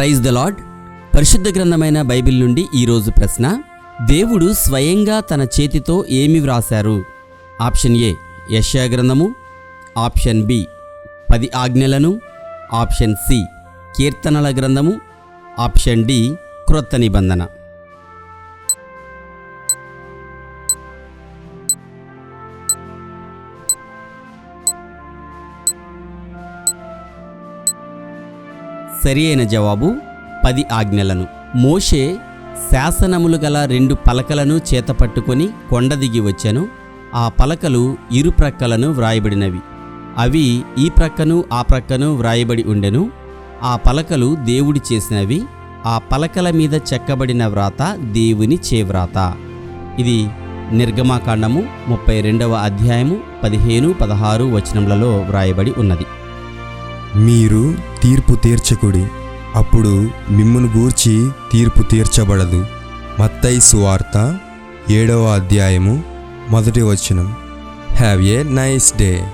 Praise the lord పరిశుద్ధ గ్రంథమైన Bible నుండి ఈరోజు ప్రశ్న దేవుడు స్వయంగా తన చేతితో ఏమి వ్రాశారు? ఆప్షన్ ఏ యశా గ్రంథము. ఆప్షన్ బి పది ఆజ్ఞలను. ఆప్షన్ సి కీర్తనల గ్రంథము. ఆప్షన్ డి క్రొత్త నిబంధన. సరి అయిన జవాబు పది ఆజ్ఞలను. మోషే శాసనములు గల రెండు పలకలను చేతపట్టుకొని కొండ దిగి వచ్చెను. ఆ పలకలు ఇరు ప్రక్కలను వ్రాయబడినవి. అవి ఈ ప్రక్కను ఆ ప్రక్కను వ్రాయబడి ఉండెను. ఆ పలకలు దేవుడి చేసినవి. ఆ పలకల మీద చెక్కబడిన వ్రాత దేవుని చేవ్రాత. ఇది నిర్గమాకాండము ముప్పై రెండవ అధ్యాయము పదిహేను పదహారు వచనములలో వ్రాయబడి ఉన్నది. మీరు తీర్పు తీర్చకుడి. అప్పుడు మిమ్మును గూర్చి తీర్పు తీర్చబడదు. మత్తయి సువార్త ఏడవ అధ్యాయము మొదటి వచనం. Have a nice day